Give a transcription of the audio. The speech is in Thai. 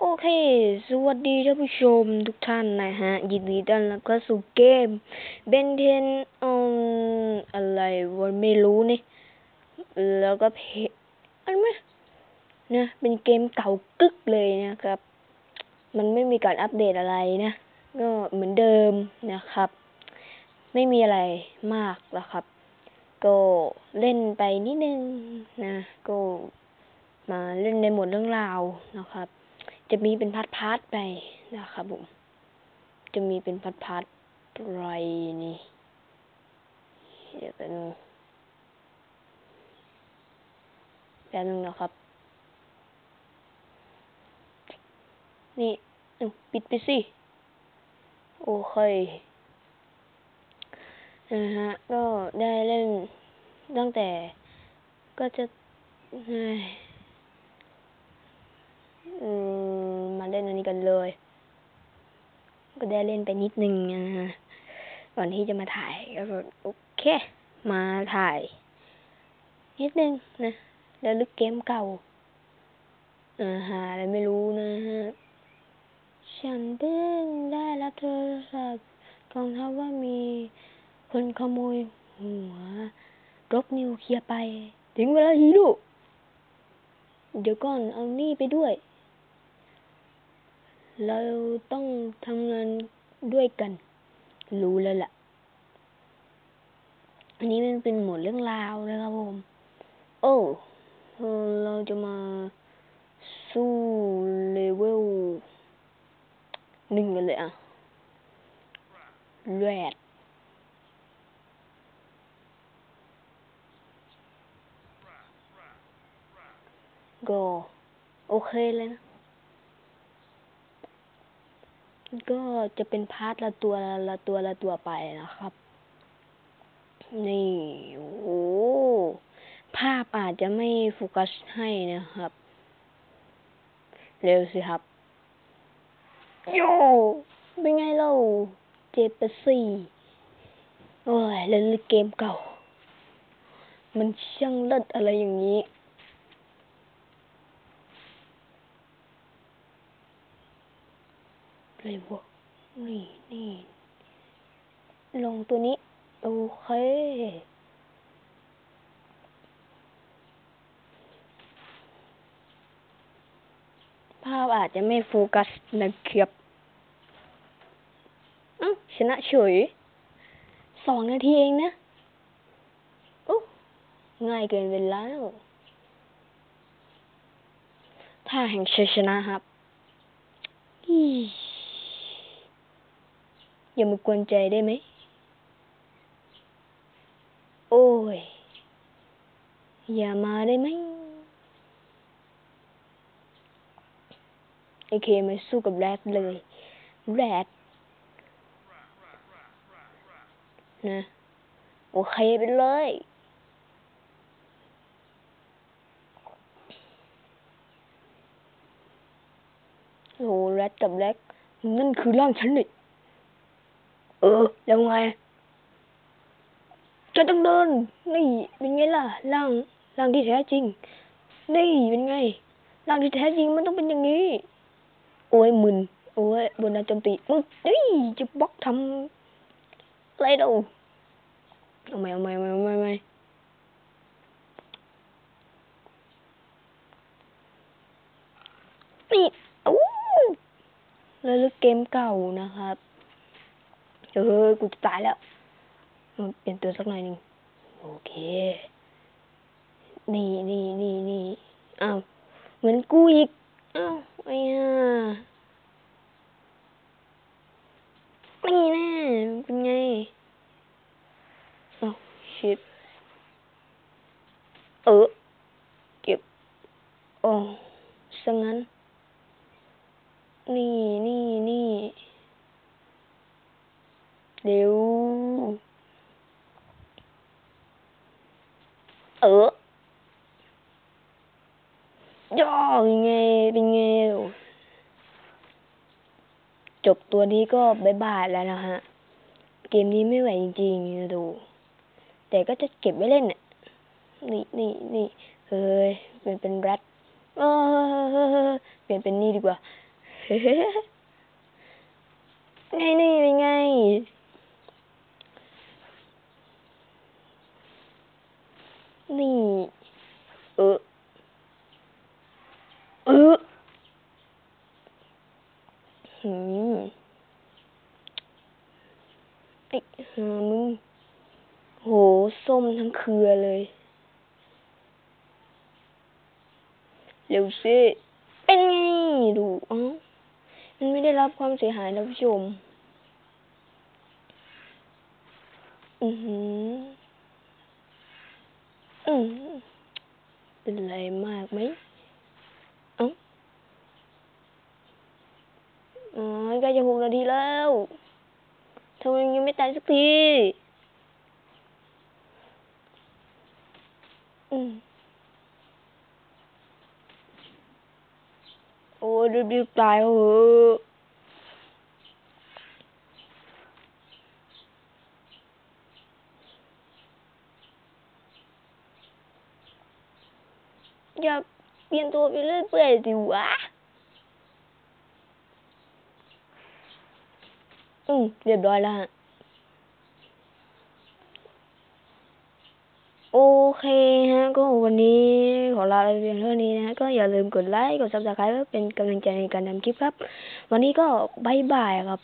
โอเค สวัสดีท่านผู้ชมทุกท่านนะฮะ ยินดีต้อนรับเข้าสู่เกมเบนเทนอืมอะไรวันไม่รู้นี่ แล้วก็เพอันไหมนะเป็นเกมเก่ากึกเลยนะครับ มันไม่มีการอัปเดตอะไรนะ ก็เหมือนเดิมนะครับ ไม่มีอะไรมากแล้วครับ ก็เล่นไปนิดนึงนะ ก็มาเล่นในหมดเรื่องราวนะครับ จะมีเป็นพาร์ทพาร์ทไปนะครับผม จะมีเป็นพาร์ทพาร์ทไรนี่เดี๋ยวแป๊บนึงแป๊บนึงนะครับ นี่ปิดไปสิ โอเค นะฮะ ก็ได้เล่นตั้งแต่ก็จะ เอ้ยอืมมาเล่นอันนี้กันเลย ก็ได้เล่นไปนิดนึงนะฮะก่อนที่จะมาถ่ายก็โอเค มาถ่าย นิดนึงนะแล้วลึกเกมเก่าอ่าหาอะไรไม่รู้นะฮะฉันเพิ่งได้รับโทรศัพท์กองทัพว่ามีคนขโมยหัวรบนิวเคลียร์ไป ถึงเวลาฮีโร่เดี๋ยวก่อนเอานี่ไปด้วย เราต้องทำงานด้วยกัน รู้แล้วล่ะ อันนี้มันเป็นหมดเรื่องราวนะครับผม โอ้เออเราจะมาสู้เลเวลหนึ่งกันเลยอะแรดก็โอเคเลยนะ ก็จะเป็นพาร์ทละตัวละตัวละตัวไปนะครับ นี่โอ้ภาพอาจจะไม่โฟกัสให้นะครับ เร็วสิครับ โยเป็นไงเล่าเจ็บไปสี่โอ้ยเล่นเกมเก่า มันช่างเลิศอะไรอย่างนี้ เลยวะนี่นี่ลงตัวนี้ โอเคภาพอาจจะไม่โฟกัสนะครับอ้าวชนะเฉย สองนาทีเองนะโอ้ง่ายเกินเวลาแล้วท่าแห่งชัยชนะครับ อย่ามากวนใจได้ไหม โอ้ย อย่ามาได้ไหม โอเคมาสู้กับแรดเลยแรดนะ โอเคไปเลยโอ้แรดกับแรดนั่นคือร่างฉันนี่ ออแล้วไงจะต้องเดิน นี่เป็นไงล่ะร่างร่างที่แท้จริง นี่เป็นไงร่างที่แท้จริงมันต้องเป็นอย่างนี้ โอ้ยมึนโอ้ยบนนาจมตีมึงนี่จะบล็อกทำอะไรเอาเอาไหมเอาไหมเอาไหมเอาไหมนี่อู้แล้วเกมเก่านะครับ เออกูจะตายแล้วเปลี่ยนตัวสักหน่อยหนึ่งโอเค นี่นี่นี่นี่อ้าวเหมือนกูอีกอ้าวไอ้ห่านี่แน่เป็นไงอ้าวชิดเออเก็บโอ้สังงั้น นี่นี่นี่เร็ว เออ ย่อเป็นไงเป็นไงจบตัวนี้ก็บายบายแล้วนะฮะ เกมนี้ไม่ไหวจริงๆนะดู แต่ก็จะเก็บไว้เล่นน่ะนี่นี่นี่เฮ้ยเปลี่ยนเป็นแรดเออเปลี่ยนเป็นนี่ดีกว่าไงนี่เป็นไงนี่ เออ เออ หืมไอ้หามึง โห ส้มทั้งเครือเลย เร็วสิเป็นไง ดูอ้ามันไม่ได้รับความเสียหายนะผู้ชม อือหือ อือหือเป็นไรมากไหมเอ้าอ๋อใกล้จะหกนาทีแล้วทำไมยังไม่ตายสักทีอืมโอ้ยรีบๆตายเอาเหอะอย่าเปลี่ยนตัวไปเรื่อยเปื่อยสิวะอืมเรียบร้อยแล้วฮะ โอเคฮะก็วันนี้ขอลาไปเพียงเท่านี้นะฮะก็อย่าลืมกดไลค์กดซับสไครป์เพื่อเป็นกำลังใจในการทำคลิปครับ วันนี้ก็บายบายครับ